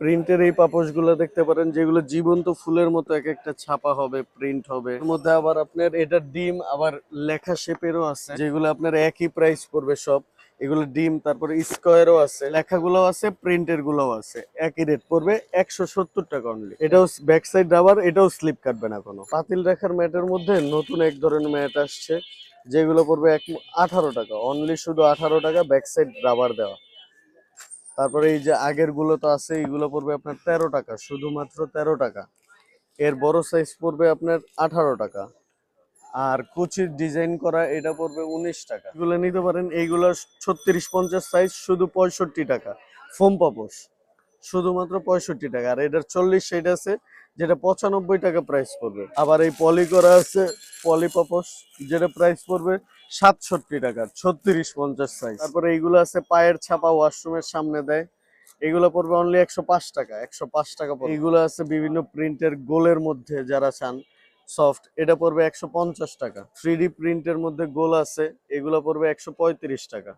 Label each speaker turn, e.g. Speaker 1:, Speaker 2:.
Speaker 1: প্রিন্টের এই পাপোশগুলো দেখতে পারেন, যেগুলো জীবন্ত ফুলের মতো এক একটা ছাপা হবে প্রিন্ট হবে। এর মধ্যে আবার আপনার এটা ডিম, আবার লেখা শেপেরও আছে, যেগুলো আপনার একই প্রাইস পড়বে সব। এগুলো ডিম, তারপরে স্কোয়ারও আছে। লেখাগুলো আছে প্রিন্টের গুলোও আছে। একই রেট পড়বে একশো সত্তর টাকা অনলি এটাও ব্যাক সাইড রাবার এটাও স্লিপ কাটবে না কোনো। পাতিল রাখার ম্যাটের মধ্যে নতুন এক ধরনের ম্যাট আসছে, যেগুলো পড়বে এক আঠারো টাকা। অনলি শুধু আঠারো টাকা ব্যাক সাইড রাবার দেওয়া। তারপরে এই যে আগেরগুলো তো আছে, এইগুলো পড়বে আপনার তেরো টাকা, শুধুমাত্র তেরো টাকা। এর বড় সাইজ পড়বে আপনার আঠারো টাকা। আর কুচির ডিজাইন করা, এটা পড়বে উনিশ টাকা। এগুলো নিতে পারেন, এইগুলো ছত্রিশ পঞ্চাশ সাইজ শুধু পঁয়ষট্টি টাকা। ফোম পাপোশ, শুধুমাত্র পঁয়ষট্টি টাকা। আর এটার চল্লিশ সাইড আছে, যেটা পঁচানব্বই টাকা প্রাইস পড়বে। আবার এই পলি করা আছে পলি পাপোশ যেটা প্রাইস পড়বে সাতষট্টি টাকা, ছত্রিশ পঞ্চাশ সাইজ তারপরে এইগুলো আছে পায়ের ছাপা ওয়াশরুমের সামনে দেয়। এগুলো পড়বে অনলি একশো পাঁচ টাকা, একশো পাঁচ টাকা পড়বে। এগুলো আছে বিভিন্ন প্রিন্টের গোলের মধ্যে যারা চান সফট এটা পড়বে একশো পঞ্চাশ টাকা। থ্রি প্রিন্টের মধ্যে গোল আছে, এগুলো পড়বে একশো পঁয়ত্রিশ টাকা।